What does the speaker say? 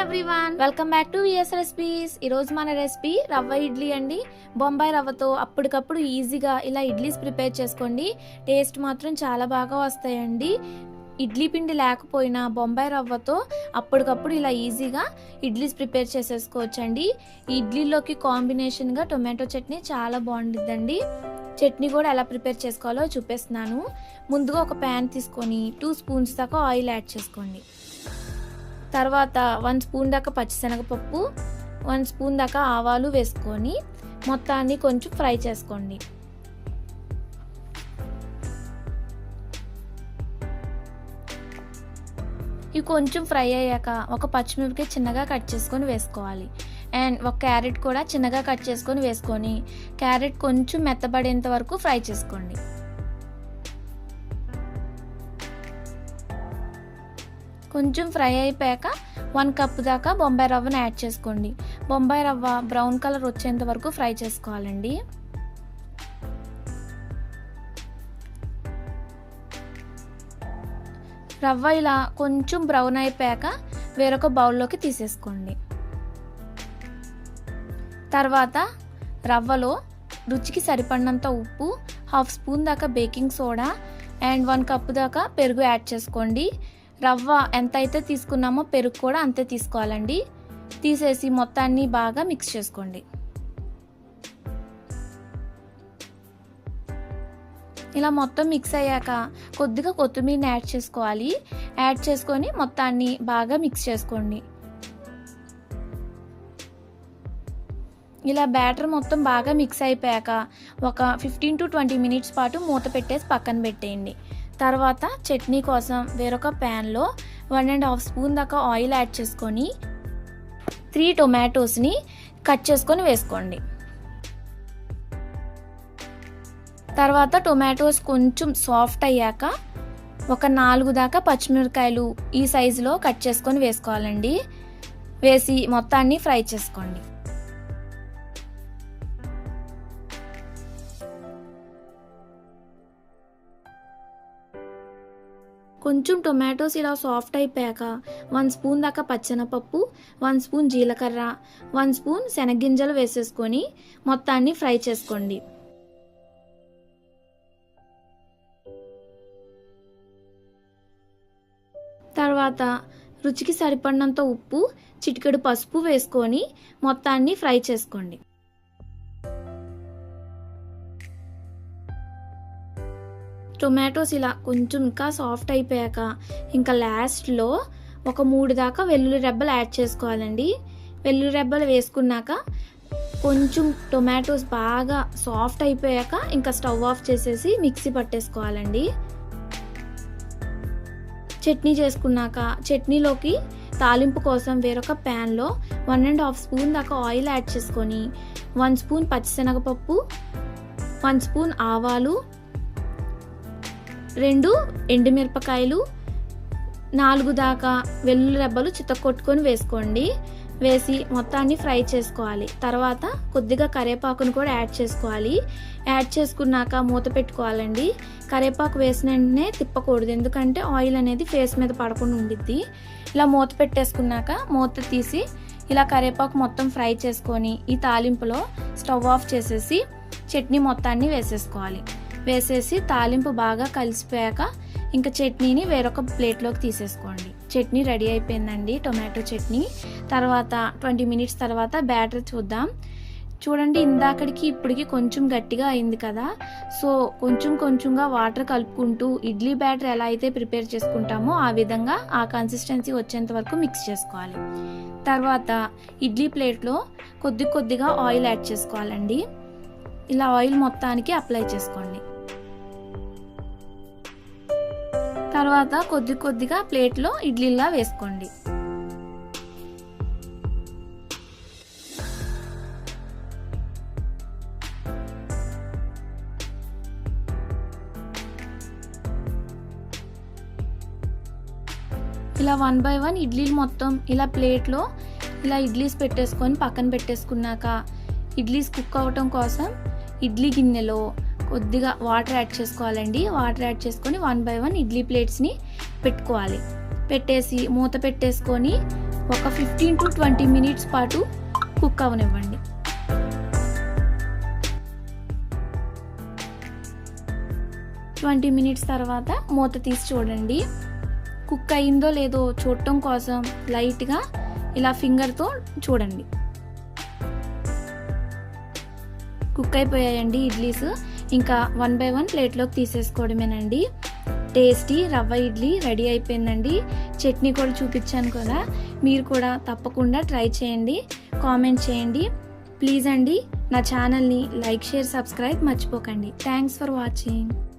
Everyone welcome back to VS recipes ఈరోజు మన recipe రవ్వ ఇడ్లీ అండి. బొంబాయి రవ్వతో అప్పటికప్పుడు ఈజీగా ఇలా ఇడ్లీస్ ప్రిపేర్ చేసుకోండి. టేస్ట్ మాత్రం చాలా బాగా వస్తాయండి. ఇడ్లీ పిండి లేకపోయినా బొంబాయి రవ్వతో అప్పటికప్పుడు ఇలా ఈజీగా ఇడ్లీస్ ప్రిపేర్ చేసేసుకోవచ్చండి. ఇడ్లీలోకి కాంబినేషన్గా టొమాటో చట్నీ చాలా బాగుంటుందండి చట్నీ కూడా ఎలా ప్రిపేర్ చేసుకోవాలో చూపిస్తున్నాను. ముందుగా ఒక ప్యాన్ తీసుకొని టూ స్పూన్స్ దాకా ఆయిల్ యాడ్ చేసుకోండి. తర్వాత వన్ స్పూన్ దాకా పచ్చిశనగపప్పు వన్ స్పూన్ దాకా ఆవాలు వేసుకొని మొత్తాన్ని కొంచెం ఫ్రై చేసుకోండి. ఇవి కొంచెం ఫ్రై అయ్యాక ఒక పచ్చిమిరపకాయ చిన్నగా కట్ చేసుకొని వేసుకోవాలి. అండ్ ఒక క్యారెట్ కూడా చిన్నగా కట్ చేసుకొని వేసుకొని క్యారెట్ కొంచెం మెత్తబడేంత వరకు ఫ్రై చేసుకోండి. కొంచెం ఫ్రై అయిపోయాక వన్ కప్ దాకా బొంబాయి రవ్వను యాడ్ చేసుకోండి. బొంబాయి రవ్వ బ్రౌన్ కలర్ వచ్చేంత వరకు ఫ్రై చేసుకోవాలండి. రవ్వ ఇలా కొంచెం బ్రౌన్ అయిపోయాక వేరొక బౌల్లోకి తీసేసుకోండి. తర్వాత రవ్వలో రుచికి సరిపడినంత ఉప్పు హాఫ్ స్పూన్ దాకా baking soda and one cup దాకా పెరుగు యాడ్ చేసుకోండి. రవ్వ ఎంత అయితే తీసుకున్నామో పెరుగు కూడా అంతే తీసుకోవాలండి. తీసేసి మొత్తాన్ని బాగా మిక్స్ చేసుకోండి. ఇలా మొత్తం మిక్స్ అయ్యాక కొద్దిగా కొత్తిమీరని యాడ్ చేసుకోవాలి. యాడ్ చేసుకొని మొత్తాన్ని బాగా మిక్స్ చేసుకోండి. ఇలా బ్యాటర్ మొత్తం బాగా మిక్స్ అయిపోయాక ఒక ఫిఫ్టీన్ టు ట్వంటీ మినిట్స్ పాటు మూత పెట్టేసి పక్కన పెట్టేయండి. తర్వాత చట్నీ కోసం వేరొక ప్యాన్లో వన్ అండ్ హాఫ్ స్పూన్ దాకా ఆయిల్ యాడ్ చేసుకొని త్రీ టొమాటోస్ని కట్ చేసుకొని వేసుకోండి. తర్వాత టొమాటోస్ కొంచెం సాఫ్ట్ అయ్యాక ఒక నాలుగు దాకా పచ్చిమిరకాయలు ఈ సైజులో కట్ చేసుకొని వేసుకోవాలండి. వేసి మొత్తాన్ని ఫ్రై చేసుకోండి. కొంచెం టొమాటోస్ ఇలా సాఫ్ట్ అయిపోయాక వన్ స్పూన్ దాకా పచ్చెనపప్పు వన్ స్పూన్ జీలకర్ర వన్ స్పూన్ శనగింజలు వేసేసుకొని మొత్తాన్ని ఫ్రై చేసుకోండి. తర్వాత రుచికి సరిపడినంత ఉప్పు చిటికెడు పసుపు వేసుకొని మొత్తాన్ని ఫ్రై చేసుకోండి. టొమాటోస్ ఇలా కొంచెం ఇంకా సాఫ్ట్ అయిపోయాక ఇంకా లాస్ట్లో ఒక మూడు దాకా వెల్లుల్లి రెబ్బలు యాడ్ చేసుకోవాలండి. వెల్లుల్లి రెబ్బలు వేసుకున్నాక కొంచెం టొమాటోస్ బాగా సాఫ్ట్ అయిపోయాక ఇంకా స్టవ్ ఆఫ్ చేసేసి మిక్సీ పట్టేసుకోవాలండి. చట్నీ చేసుకున్నాక చట్నీలోకి తాలింపు కోసం వేరొక ప్యాన్లో వన్ అండ్ హాఫ్ స్పూన్ దాకా ఆయిల్ యాడ్ చేసుకొని వన్ స్పూన్ పచ్చిశనగపప్పు వన్ స్పూన్ ఆవాలు రెండు ఎండుమిరపకాయలు నాలుగు దాకా వెల్లుల్లి రెబ్బలు చితకొట్టుకొని వేసుకోండి. వేసి మొత్తాన్ని ఫ్రై చేసుకోవాలి. తర్వాత కొద్దిగా కరేపాకును కూడా యాడ్ చేసుకోవాలి. యాడ్ చేసుకున్నాక మూత పెట్టుకోవాలండి. కరేపాకు వేసిన వెంటనే తిప్పకూడదు. ఎందుకంటే ఆయిల్ అనేది ఫేస్ మీద పడకుండా ఉండిద్ది. ఇలా మూత పెట్టేసుకున్నాక మూత తీసి ఇలా కరివేపాకు మొత్తం ఫ్రై చేసుకొని ఈ తాలింపులో స్టవ్ ఆఫ్ చేసేసి చట్నీ మొత్తాన్ని వేసేసుకోవాలి. వేసేసి తాలింపు బాగా కలిసిపోయాక ఇంకా చట్నీని వేరొక ప్లేట్లోకి తీసేసుకోండి. చట్నీ రెడీ అయిపోయిందండి టొమాటో చట్నీ. తర్వాత ట్వంటీ మినిట్స్ తర్వాత బ్యాటర్ చూద్దాం. చూడండి ఇందాకడికి ఇప్పటికి కొంచెం గట్టిగా అయింది కదా. సో కొంచెం కొంచెంగా వాటర్ కలుపుకుంటూ ఇడ్లీ బ్యాటర్ ఎలా అయితే ప్రిపేర్ చేసుకుంటామో ఆ విధంగా ఆ కన్సిస్టెన్సీ వచ్చేంత వరకు మిక్స్ చేసుకోవాలి. తర్వాత ఇడ్లీ ప్లేట్లో కొద్ది కొద్దిగా ఆయిల్ యాడ్ చేసుకోవాలండి. ఇలా ఆయిల్ మొత్తానికి అప్లై చేసుకోండి. తర్వాత కొద్ది కొద్దిగా ప్లేట్లో ఇడ్లీలా వేసుకోండి. ఇలా వన్ బై వన్ ఇడ్లీలు మొత్తం ఇలా ప్లేట్లో ఇలా ఇడ్లీస్ పెట్టేసుకొని పక్కన పెట్టేసుకున్నాక ఇడ్లీస్ కుక్ అవ్వటం కోసం ఇడ్లీ గిన్నెలో కొద్దిగా వాటర్ యాడ్ చేసుకోవాలండి. వాటర్ యాడ్ చేసుకొని వన్ బై వన్ ఇడ్లీ ప్లేట్స్ని పెట్టుకోవాలి. పెట్టేసి మూత పెట్టేసుకొని ఒక ఫిఫ్టీన్ టు ట్వంటీ మినిట్స్ పాటు కుక్ అవనివ్వండి. ట్వంటీ మినిట్స్ తర్వాత మూత తీసి చూడండి. కుక్ అయిందో లేదో చూడటం కోసం లైట్గా ఇలా ఫింగర్తో చూడండి. కుక్ అయిపోయాయండి ఇడ్లీస్. ఇంకా వన్ బై వన్ ప్లేట్లోకి తీసేసుకోవడమేనండి. టేస్టీ రవ్వ ఇడ్లీ రెడీ అయిపోయిందండి. చట్నీ కూడా చూపించాను కదా. మీరు కూడా తప్పకుండా ట్రై చేయండి. కామెంట్ చేయండి. ప్లీజ్ అండి నా ఛానల్ని లైక్ షేర్ సబ్స్క్రైబ్ మర్చిపోకండి. Thanks for watching